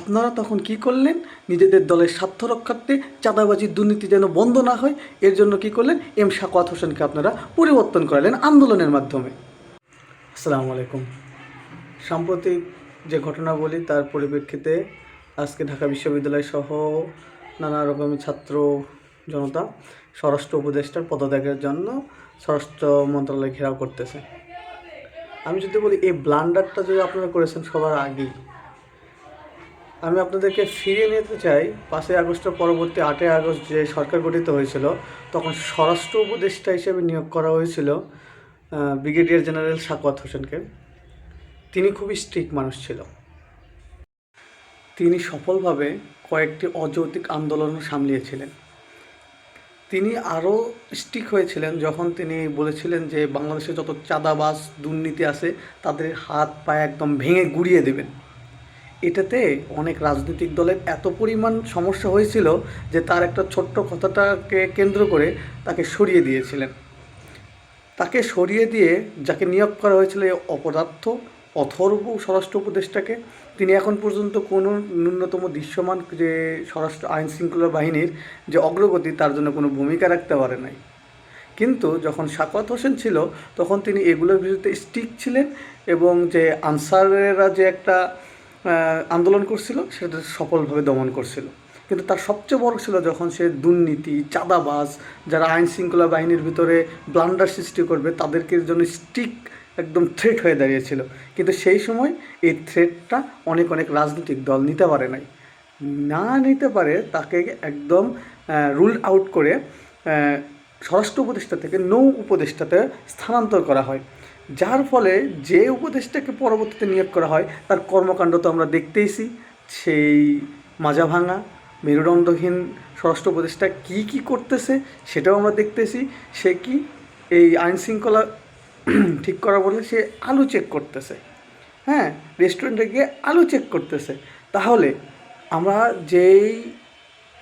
আপনারা তখন কি করলেন? নিজেদের দলের স্বার্থ রক্ষার্থে চাঁদাবাজির দুর্নীতি যেন বন্ধ না হয়, এর জন্য কি করলেন? এম শাকওয়াত হোসেনকে আপনারা পরিবর্তন করালেন আন্দোলনের মাধ্যমে। আসসালামু আলাইকুম। সাম্প্রতিক যে ঘটনা বলি তার পরিপ্রেক্ষিতে আজকে ঢাকা বিশ্ববিদ্যালয় সহ নানা রকমের ছাত্র জনতা, স্বরাষ্ট্র উপদেষ্টার পদত্যাগের জন্য স্বরাষ্ট্র মন্ত্রণালয় ঘেরাও করতেছে। আমি যদি বলি, এই ব্লান্ডারটা যদি আপনারা করেছেন সবার আগেই আমি আপনাদেরকে ফিরিয়ে নিতে চাই। পাঁচই আগস্টের পরবর্তী আটই আগস্ট যে সরকার গঠিত হয়েছিল, তখন স্বরাষ্ট্র উপদেষ্টা হিসেবে নিয়োগ করা হয়েছিল ব্রিগেডিয়ার জেনারেল সাকওয়াত হোসেনকে। তিনি খুবই স্ট্রিক্ট মানুষ ছিল। তিনি সফলভাবে কয়েকটি অযৌক্তিক আন্দোলন সামলিয়েছিলেন। তিনি আরও স্টিক হয়েছিলেন যখন তিনি বলেছিলেন যে, বাংলাদেশে যত চাঁদাবাজ দুর্নীতি আছে, তাদের হাত পায়ে একদম ভেঙে গুড়িয়ে দেবেন। এটাতে অনেক রাজনৈতিক দলের এত পরিমাণ সমস্যা হয়েছিল যে তার একটা ছোট্ট কথাটাকে কেন্দ্র করে তাকে সরিয়ে দিয়েছিলেন। তাকে সরিয়ে দিয়ে যাকে নিয়োগ করা হয়েছিল অপদার্থ, অথর্ব স্বরাষ্ট্র উপদেষ্টাকে, তিনি এখন পর্যন্ত কোনো ন্যূনতম দৃশ্যমান যে স্বরাষ্ট্র আইন শৃঙ্খলা বাহিনীর যে অগ্রগতি, তার জন্য কোনো ভূমিকা রাখতে পারে নাই। কিন্তু যখন সাকওয়াত হোসেন ছিল, তখন তিনি এগুলোর বিরুদ্ধে স্টিক ছিলেন এবং যে আনসারেরা যে একটা আন্দোলন করছিল সেটা সফলভাবে দমন করছিল। কিন্তু তার সবচেয়ে বড় ছিল যখন সে দুর্নীতি, চাঁদাবাজ, যারা আইন শৃঙ্খলা বাহিনীর ভিতরে ব্লান্ডার সৃষ্টি করবে, তাদেরকে জন্য স্টিক একদম থ্রেট হয়ে দাঁড়িয়েছিল। কিন্তু সেই সময় এই থ্রেটটা অনেক অনেক রাজনৈতিক দল নিতে পারে নাই। না নিতে পারে, তাকে একদম রুল আউট করে স্বরাষ্ট্র উপদেষ্টা থেকে নৌ উপদেষ্টাতে স্থানান্তর করা হয়। যার ফলে যে উপদেষ্টাকে পরবর্তীতে নিয়োগ করা হয়, তার কর্মকাণ্ড তো আমরা দেখতেইছি। সেই মাজা ভাঙা মেরুদণ্ডহীন স্বরাষ্ট্র উপদেষ্টা কী কী করতেছে সেটাও আমরা দেখতেছি। সে কি এই আইন শৃঙ্খলা ঠিক করা বলে সে আলু চেক করতেছে। হ্যাঁ রেস্টুরেন্টে গিয়ে আলু চেক করতেছে। তাহলে আমরা যেই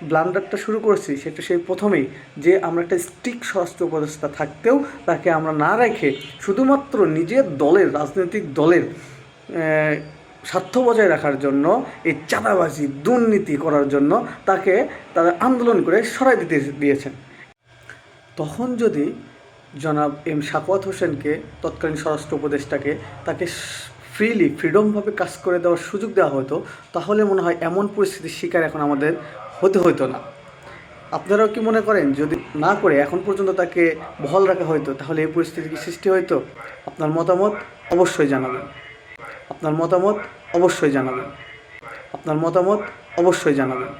ব্লান্ডারটা শুরু করেছি, সেটা সেই প্রথমেই যে আমরা একটা স্টিক স্বরাষ্ট্র উপদেষ্টা থাকতেও তাকে আমরা না রেখে শুধুমাত্র নিজের দলের, রাজনৈতিক দলের স্বার্থ বজায় রাখার জন্য, এই চাঁদাবাজি, দুর্নীতি করার জন্য তাকে তারা আন্দোলন করে সরাই দিতে দিয়েছেন। তখন যদি জনাব এম সাকওয়াত হোসেনকে, তৎকালীন স্বরাষ্ট্র উপদেষ্টাকে, তাকে ফ্রিলি, ফ্রিডমভাবে কাজ করে দেওয়ার সুযোগ দেওয়া হতো, তাহলে মনে হয় এমন পরিস্থিতির শিকার এখন আমাদের হতে হতো না। আপনারাও কি মনে করেন, যদি না করে এখন পর্যন্ত তাকে বহাল রাখা হয়তো তাহলে এই পরিস্থিতি কি সৃষ্টি হতো আপনার মতামত অবশ্যই জানাবেন। আপনার মতামত অবশ্যই জানাবেন। আপনার মতামত অবশ্যই জানাবেন।